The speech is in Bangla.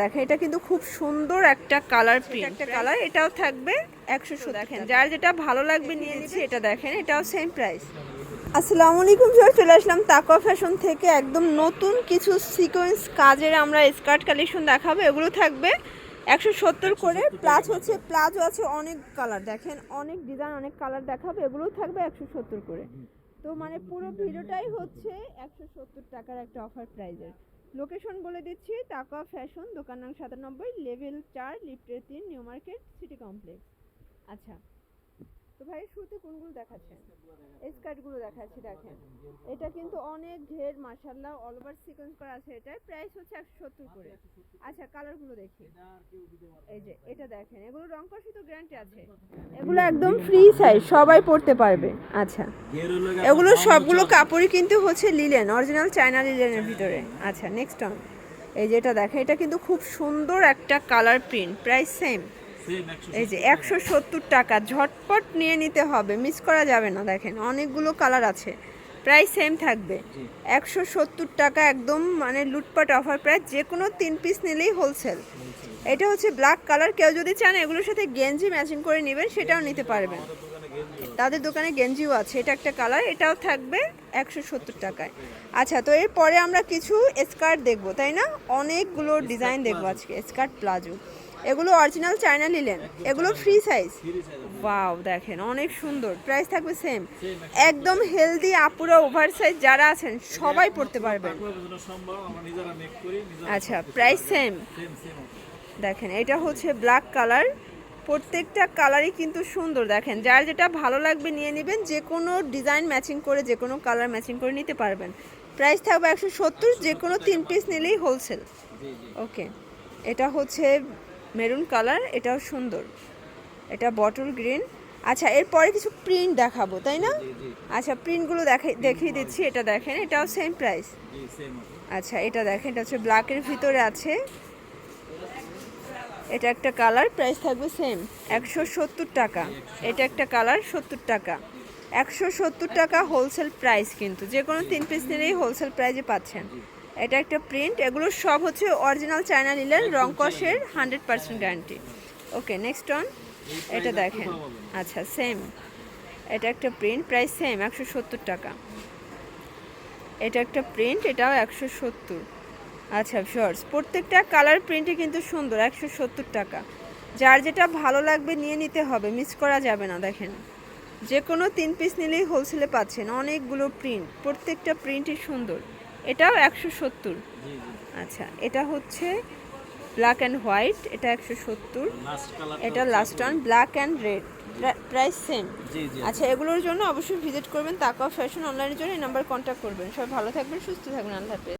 দেখেন এটা কিন্তু খুব সুন্দর একটা কালার প্রিন্ট একটা কালার এটাও থাকবে একশো দেখেন যার যেটা ভালো লাগবে নিয়ে নিচ্ছি এটা দেখেন এটাও সেম প্রাইস আসসালামু আলাইকুম স্যার চলে আসলাম তাকওয়া ফ্যাশন থেকে। একদম নতুন কিছু সিকোয়েন্স কাজের আমরা স্কার্ট কালেকশন দেখাবো এগুলো থাকবে একশো সত্তর করে প্লাস হচ্ছে প্লাজো আছে অনেক কালার দেখেন অনেক ডিজাইন অনেক কালার দেখাবো এগুলো থাকবে একশো সত্তর করে। তো মানে পুরো ভিডিওটাই হচ্ছে একশো সত্তর টাকার একটা অফার প্রাইজের লোকেশন বলে দিচ্ছি তাকা ফ্যাশন দোকান নাম সাতানব্বই লেভেল চার লিফটের তিন নিউ মার্কেট সিটি কমপ্লেক্স আচ্ছা তো ভাই, শুরুতে কোনগুলো দেখাচ্ছেন? স্কার্টগুলো দেখাচ্ছি, দেখেন। এটা কিন্তু অনেক ঢের মার্শাল্লাহ অল ওভার সিকোয়েন্স করা আছে। এটার প্রাইস হচ্ছে একশো সত্তর করে। আচ্ছা কালারগুলো দেখি। এই যে, এটা দেখেন। এগুলো রং কষি তো গ্যারান্টি আছে। এগুলো একদম ফ্রি সাইজ সবাই পড়তে পারবে। আচ্ছা। এগুলো সবগুলো কাপড়ই কিন্তু হচ্ছে লিলেন অরিজিনাল চায়না লিলেনের ভিতরে। আচ্ছা নেক্সট অন এই যে, এটা দেখেন। এটা কিন্তু খুব সুন্দর একটা কালার প্রিন্ট প্রাইস সেম এই যে একশো সত্তর টাকা ঝটপট নিয়ে নিতে হবে মিস করা যাবে না দেখেন অনেকগুলো কালার আছে প্রাইস সেম থাকবে। একশো সত্তর টাকা একদম মানে লুটপাট অফার প্রাইস যে কোনো তিন পিস নিলেই হোলসেল এটা হচ্ছে ব্ল্যাক কালার কেউ যদি চান এগুলোর সাথে গেঞ্জি ম্যাচিং করে নেবেন সেটাও নিতে পারবেন। তাদের দোকানে গেঞ্জিও আছে এটা একটা কালার এটাও থাকবে একশো সত্তর টাকায়। আচ্ছা তো এরপরে আমরা কিছু স্কার্ট দেখব তাই না? অনেকগুলো ডিজাইন দেখব আজকে স্কার্ট প্লাজো এগুলো অরিজিনাল চায়না নিলেন এগুলো ফ্রি সাইজ ওয়াও দেখেন অনেক সুন্দর প্রাইস থাকবে সেম একদম। হেলদি আপুরা ওভার সাইজ যারা আছেন সবাই পড়তে পারবেন। আচ্ছা প্রাইস সেম দেখেন এটা হচ্ছে ব্ল্যাক কালার প্রত্যেকটা কালারই কিন্তু সুন্দর দেখেন। যার যেটা ভালো লাগবে নিয়ে নেবেন যে কোনো ডিজাইন ম্যাচিং করে যে কোনো কালার ম্যাচিং করে নিতে পারবেন। প্রাইস থাকবে একশো সত্তর যে কোনো তিন পিস নিলেই হোলসেল ওকে এটা হচ্ছে মেরুন কালার এটাও সুন্দর। এটা বটল গ্রিন আচ্ছা এরপরে কিছু প্রিন্ট দেখাবো তাই না? আচ্ছা প্রিন্টগুলো দেখে দেখিয়ে দিচ্ছি এটা দেখেন এটাও সেম প্রাইস আচ্ছা এটা দেখেন এটা হচ্ছে ব্ল্যাকের ভিতরে আছে। এটা একটা কালার প্রাইস থাকবে সেম একশো সত্তর টাকা। এটা একটা কালার, সত্তর টাকা। একশো সত্তর টাকা হোলসেল প্রাইস কিন্তু, যে কোনো তিন পিস নিলেই হোলসেল প্রাইজে পাচ্ছেন। এটা একটা প্রিন্ট এগুলো সব হচ্ছে অরিজিনাল চায়না নিলেন, রং কষের hundred percent guarantee okay next one এটা দেখেন। আচ্ছা সেম এটা একটা প্রিন্ট প্রাইস সেম একশো সত্তর টাকা। এটা একটা প্রিন্ট এটাও একশো সত্তর। আচ্ছা শর্টস প্রত্যেকটা কালার প্রিন্টই কিন্তু সুন্দর একশো সত্তর টাকা। যার যেটা ভালো লাগবে নিয়ে নিতে হবে মিস করা যাবে না দেখেন। যে কোনো তিন পিস নিলেই হোলসেলে পাচ্ছেন অনেকগুলো প্রিন্ট প্রত্যেকটা প্রিন্টই সুন্দর। এটাও একশো সত্তর। আচ্ছা এটা হচ্ছে ব্ল্যাক অ্যান্ড হোয়াইট এটা একশো সত্তর। এটা last one black and red price same আচ্ছা এগুলোর জন্য অবশ্যই ভিজিট করবেন তাকাও ফ্যাশন অনলাইনের জন্য এই নাম্বার কন্ট্যাক্ট করবেন। সবাই ভালো থাকবেন সুস্থ থাকবেন আল্লাহ হাফেজ।